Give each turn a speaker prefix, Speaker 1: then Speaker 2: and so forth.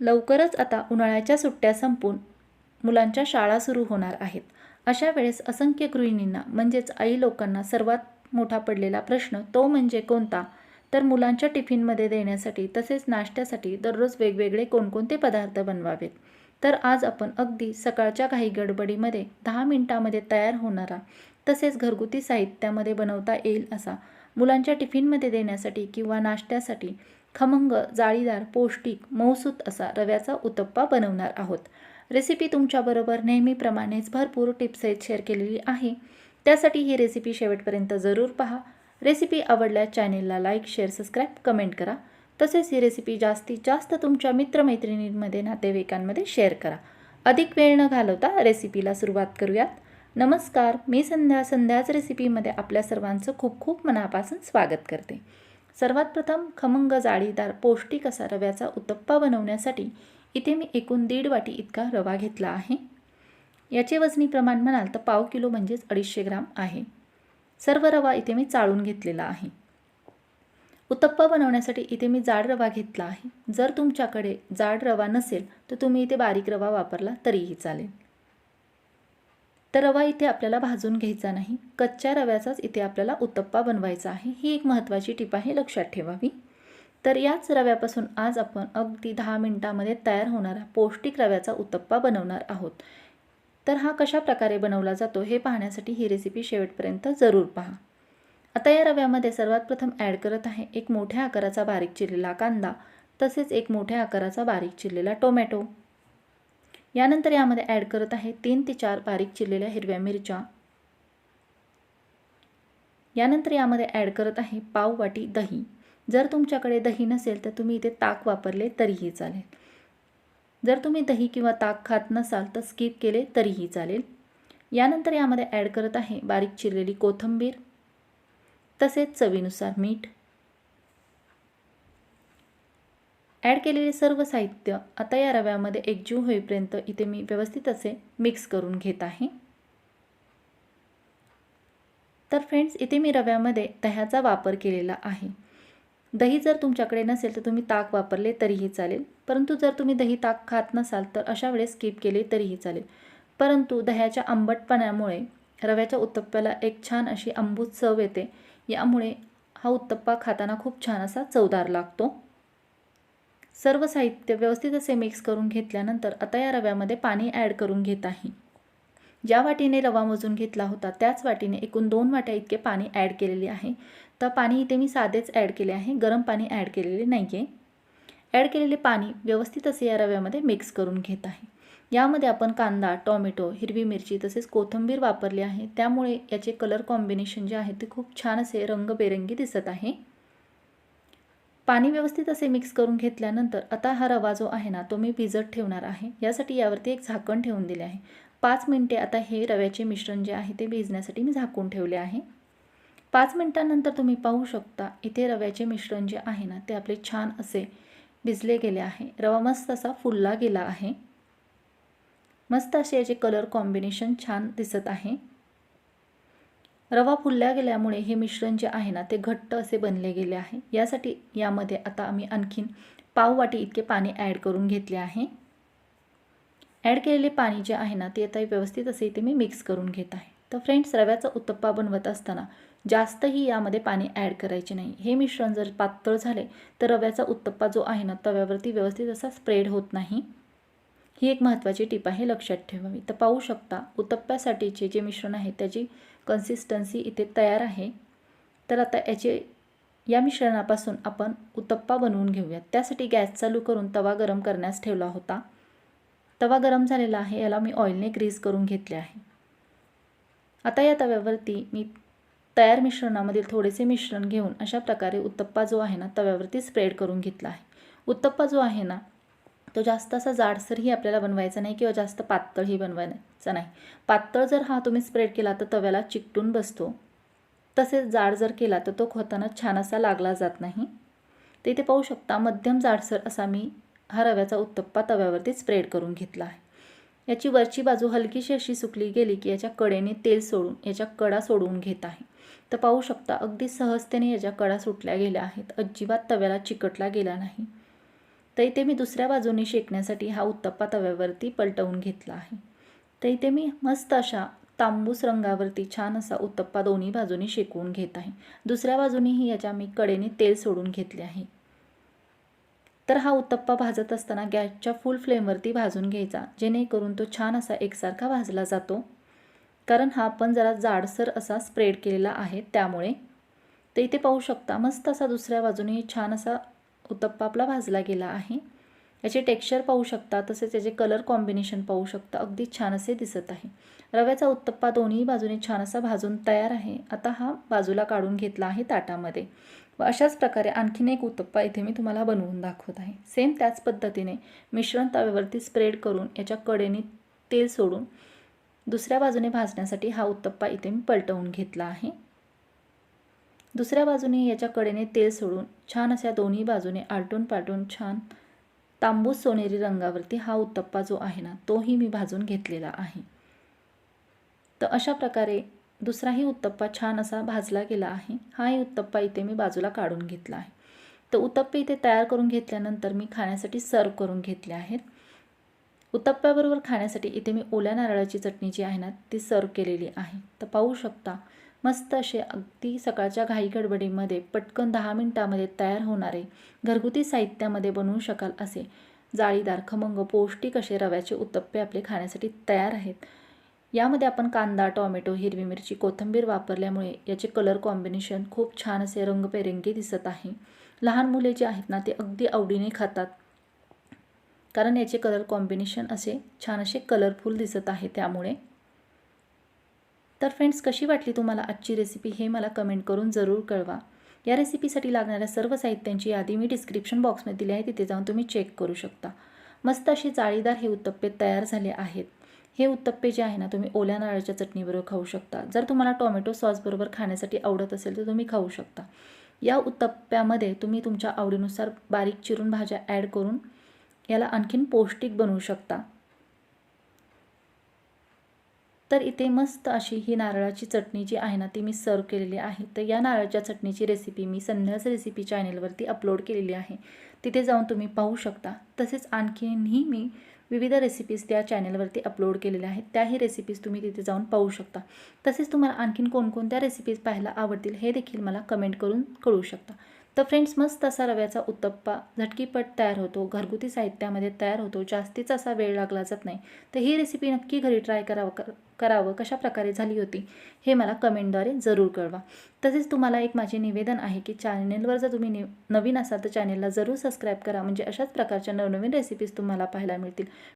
Speaker 1: लवकरच आता उन्हाळ्याच्या सुट्ट्या संपून मुलांच्या शाळा सुरू होणार आहेत. अशा वेळेस असंख्य गृहिणींना म्हणजेच आई लोकांना सर्वात मोठा पडलेला प्रश्न तो म्हणजे कोणता? तर मुलांच्या टिफिनमध्ये देण्यासाठी तसेच नाश्त्यासाठी दररोज वेगवेगळे कोणकोणते पदार्थ बनवावेत? तर आज आपण अगदी सकाळच्या घाई गडबडीमध्ये दहा मिनिटामध्ये तयार होणारा तसेच घरगुती साहित्यामध्ये बनवता येईल असा मुलांच्या टिफिनमध्ये देण्यासाठी किंवा नाश्त्यासाठी खमंग जाळीदार पौष्टिक मौसूत असा रव्याचा उत्तप्पा बनवणार आहोत. रेसिपी तुमच्याबरोबर नेहमीप्रमाणेच भरपूर टिप्ससहित शेअर केलेली आहे. त्यासाठी ही रेसिपी शेवटपर्यंत जरूर पहा. रेसिपी आवडल्यास चॅनेलला लाईक शेअर सबस्क्राईब कमेंट करा. तसेच ही रेसिपी जास्तीत जास्त तुमच्या मित्रमैत्रिणींमध्ये नातेवाईकांमध्ये शेअर करा. अधिक वेळ न घालवता रेसिपीला सुरुवात करूयात. नमस्कार मी संध्या. संध्याच रेसिपीमध्ये आपल्या सर्वांचं खूप खूप मनापासून स्वागत करते. सर्वात प्रथम खमंग जाळीदार पौष्टिक असा रव्याचा उत्तप्पा बनवण्यासाठी इथे मी एकूण दीड वाटी इतका रवा घेतला आहे. याचे वजनी प्रमाण म्हणाल तर पाव किलो म्हणजेच अडीचशे ग्राम आहे. सर्व रवा इथे मी चाळून घेतलेला आहे. उत्तप्पा बनवण्यासाठी इथे मी जाड रवा घेतला आहे. जर तुमच्याकडे जाड रवा नसेल तर तुम्ही इथे बारीक रवा वापरला तरीही चालेल. तर रवा इथे आपल्याला भाजून घ्यायचा नाही. कच्च्या रव्याचाच इथे आपल्याला उत्तप्पा बनवायचा आहे. ही एक महत्त्वाची टीप आहे लक्षात ठेवावी. तर याच रव्यापासून आज आपण अगदी दहा मिनटामध्ये तयार होणारा पौष्टिक रव्याचा उत्तप्पा बनवणार आहोत. तर हा कशा प्रकारे बनवला जातो हे पाहण्यासाठी ही रेसिपी शेवटपर्यंत जरूर पहा. आता या रव्यामध्ये सर्वात प्रथम ॲड करत आहे एक मोठ्या आकाराचा बारीक चिरलेला कांदा तसेच एक मोठ्या आकाराचा बारीक चिरलेला टोमॅटो यानंतर यामध्ये ॲड करत आहे तीन ते चार बारीक चिरलेल्या हिरव्या मिरच्या. यानंतर यामध्ये ॲड करत आहे पाव वाटी दही. जर तुमच्याकडे दही नसेल तर तुम्ही इथे ताक वापरले तरीही चालेल. जर तुम्ही दही किंवा ताक खात नसाल तर स्किप केले तरीही चालेल. यानंतर यामध्ये ॲड करत आहे बारीक चिरलेली कोथिंबीर. तसेच चवीनुसार मीठ. ॲड केलेले सर्व साहित्य आता या रव्यामध्ये एकजीव होईपर्यंत इथे मी व्यवस्थित असे मिक्स करून घेत आहे. तर फ्रेंड्स इथे मी रव्यामध्ये दह्याचा वापर केलेला आहे. दही जर तुमच्याकडे नसेल तर तुम्ही ताक वापरले तरीही चालेल. परंतु जर तुम्ही दही ताक खात नसाल तर अशा वेळेस स्किप केले तरीही चालेल. परंतु दह्याच्या आंबटपणामुळे रव्याच्या उत्तप्प्याला एक छान अशी आंबूत चव येते. यामुळे हा उत्तप्पा खाताना खूप छान असा चवदार लागतो. सर्व साहित्य व्यवस्थित असे मिक्स करून घेतल्यानंतर आता या रव्यामध्ये पाणी ॲड करून घेत आहे. ज्या वाटीने रवा मोजून घेतला होता त्याच वाटीने एकूण दोन वाट्या इतके पाणी ॲड केलेले आहे. तर पाणी इथे मी साधेच ॲड केले आहे गरम पाणी ॲड केलेले नाही आहे ॲड केलेले पाणी व्यवस्थित असे या रव्यामध्ये मिक्स करून घेत आहे. यामध्ये आपण कांदा टॉमॅटो हिरवी मिरची तसेच कोथिंबीर वापरली आहे. त्यामुळे याचे कलर कॉम्बिनेशन जे आहे ते खूप छान असे रंगबेरंगी दिसत आहे. पाणी व्यवस्थित असे मिक्स करून घेतल्यानंतर आता हा रवा जो आहे ना तो मी भिजत ठेवणार आहे. यासाठी यावरती एक झाकण ठेवून दिले आहे. पाच मिनटे आता हे रव्याचे मिश्रण जे आहे ते भिजण्यासाठी मी झाकून ठेवले आहे. पाच मिनटानंतर तुम्ही पाहू शकता इथे रव्याचे मिश्रण जे आहे ना ते आपले छान असे भिजले गेले आहे. रवा मस्त असा फुलला गेला आहे. मस्त असे याचे कलर कॉम्बिनेशन छान दिसत आहे. रवा फुलल्या गेल्यामुळे हे मिश्रण जे आहे ना ते घट्ट असे बनले गेले आहे. यासाठी यामध्ये आता आम्ही आणखीन पाव वाटी इतके पाणी ॲड करून घेतले आहे. ॲड केलेले पाणी जे आहे ना ते आता व्यवस्थित असे इथे मी मिक्स करून घेत आहे. तर फ्रेंड्स रव्याचा उत्तप्पा बनवत असताना जास्तही यामध्ये पाणी ॲड करायचे नाही. हे मिश्रण जर पातळ झाले तर रव्याचा उत्तप्पा जो आहे ना तव्यावरती व्यवस्थित असा स्प्रेड होत नाही. ही एक महत्त्वाची टीप आहे लक्षात ठेवावी. तर पाहू शकता उत्तप्प्यासाठीचे जे मिश्रण आहे त्याची कन्सिस्टन्सी इथे तयार आहे. तर आता याचे या मिश्रणापासून आपण उत्तप्पा बनवून घेऊयात. त्यासाठी गॅस चालू करून तवा गरम करण्यास ठेवला होता. तवा गरम झालेला आहे याला मी ऑइलने ग्रीस करून घेतले आहे. आता या तव्यावरती मी तयार मिश्रणामधील थोडेसे मिश्रण घेऊन अशा प्रकारे उत्तप्पा जो आहे ना तव्यावरती स्प्रेड करून घेतला आहे. उत्तप्पा जो आहे ना तो जास्त असा जाडसरही आपल्याला बनवायचा नाही किंवा जास्त पातळही बनवायचा नाही. पातळ जर हा तुम्ही स्प्रेड केला तर तव्याला चिकटून बसतो. तसेच जाड जर केला तर तो खोताना छान असा लागला जात नाही. ते इथे पाहू शकता मध्यम जाडसर असा मी हा रव्याचा उत्तप्पा तव्यावरती स्प्रेड करून घेतला आहे. याची वरची बाजू हलकीशी अशी सुकली गेली की याच्या कडेने तेल सोडून याच्या कडा सोडवून घेत आहे. तर पाहू शकता अगदी सहजतेने याच्या कडा सुटल्या गेल्या आहेत. अजिबात तव्याला चिकटला गेला नाही. तर इथे मी दुसऱ्या बाजूने शेकण्यासाठी हा उत्तप्पा तव्यावरती पलटवून घेतला आहे. तर इथे मी मस्त अशा तांबूस रंगावरती छान असा उत्तप्पा दोन्ही बाजूने शेकवून घेत आहे. दुसऱ्या बाजूनेही याच्या मी कडेने तेल सोडून घेतले आहे. तर हा उत्तप्पा भाजत असताना गॅसच्या फुल फ्लेमवरती भाजून घ्यायचा जेणेकरून तो छान असा एकसारखा भाजला जातो. कारण हा पण जरा जाडसर असा स्प्रेड केलेला आहे त्यामुळे तर इथे पाहू शकता मस्त असा दुसऱ्या बाजूने छान असा उत्तप्पा आपला भाजला गेला आहे. याचे टेक्स्चर पाहू शकता तसेच याचे कलर कॉम्बिनेशन पाहू शकता. अगदी छान असे दिसत आहे. रव्याचा उत्तप्पा दोन्ही बाजूने छान असा भाजून तयार आहे. आता हा बाजूला काढून घेतला आहे ताटामध्ये. व अशाच प्रकारे आणखीन एक उत्तप्पा इथे मी तुम्हाला बनवून दाखवत आहे. सेम त्याच पद्धतीने मिश्रण तव्यावरती स्प्रेड करून याच्या कडेने तेल सोडून दुसऱ्या बाजूने भाजण्यासाठी हा उत्तप्पा इथे मी पलटवून घेतला आहे. दुसऱ्या बाजूने याच्या कडेने तेल सोडून छान अशा दोन्ही बाजूने आलटून पालटून छान तांबूस सोनेरी रंगावरती हा उत्तप्पा जो आहे ना तोही मी भाजून घेतलेला आहे. तर अशा प्रकारे दुसराही उत्तप्पा छान असा भाजला गेला आहे. हाही उत्तप्पा इथे मी बाजूला काढून घेतला आहे. तर उत्तप्पे इथे तयार करून घेतल्यानंतर मी खाण्यासाठी सर्व करून घेतले आहेत. उत्तप्प्याबरोबर खाण्यासाठी इथे मी ओल्या नारळाची चटणी जी आहे ना ती सर्व केलेली आहे. तर पाहू शकता मस्त असे अगदी सकाळच्या घाई गडबडीमध्ये पटकन दहा मिनटामध्ये तयार होणारे घरगुती साहित्यामध्ये बनवू शकाल असे जाळीदार खमंग पौष्टिक असे रव्याचे उत्तप्पे आपले खाण्यासाठी तयार आहेत. यामध्ये आपण कांदा टॉमॅटो हिरवी मिरची कोथिंबीर वापरल्यामुळे याचे कलर कॉम्बिनेशन खूप छान असे रंगपेरंगी दिसत आहे. लहान मुले जे आहेत ना ते अगदी आवडीने खातात. कारण याचे कलर कॉम्बिनेशन असे छान असे कलरफुल दिसत आहे त्यामुळे. तर फ्रेंड्स कशी वाटली तुम्हाला आजची रेसिपी हे मला कमेंट करून जरूर कळवा. या रेसिपीसाठी लागणाऱ्या सर्व साहित्यांची यादी मी डिस्क्रिप्शन बॉक्समध्ये दिली आहे तिथे जाऊन तुम्ही चेक करू शकता. मस्त असे जाळीदार हे उत्तप्पे तयार झाले आहेत. हे उत्तप्पे जे आहे ना तुम्ही ओल्या नारळाच्या चटणीबरोबर खाऊ शकता. जर तुम्हाला टोमॅटो सॉसबरोबर खाण्यासाठी आवडत असेल तर तुम्ही खाऊ शकता. या उत्तप्प्यामध्ये तुम्ही तुमच्या आवडीनुसार बारीक चिरून भाज्या ॲड करून याला आणखीन पौष्टिक बनवू शकता. तर इथे मस्त अशी ही नारळाची चटणी जी आहे ना ती मी सर्व केलेली आहे. तर या नारळाच्या चटणीची रेसिपी मी संध्यास रेसिपी चॅनेलवरती अपलोड केलेली आहे. तिथे जाऊन तुम्ही पाहू शकता. तसेच आणखीनही मी विविध रेसिपीज त्या चॅनेलवरती अपलोड केलेल्या आहेत. त्याही रेसिपीज तुम्ही तिथे जाऊन पाहू शकता. तसेच तुम्हाला आणखीन कोणकोणत्या रेसिपीज पाहायला आवडतील हे देखील मला कमेंट करून कळू शकता. तर फ्रेंड्स मस्त असा रव्याचा उत्तप्पा झटकीपट तयार होतो. घरगुती साहित्यामध्ये तयार होतो. जास्तीच असा वेळ लागला जात नाही. तर ही रेसिपी नक्की घरी ट्राय करावं कर करावं. कशा प्रकारे झाली होती हे मला कमेंटद्वारे जरूर कळवा. तसेच तुम्हाला एक माझे निवेदन आहे की चॅनेलवर जर तुम्ही नि नवीन असाल तर चॅनेलला जरूर सबस्क्राईब करा. म्हणजे अशाच प्रकारच्या नवनवीन रेसिपीज तुम्हाला पाहायला मिळतील.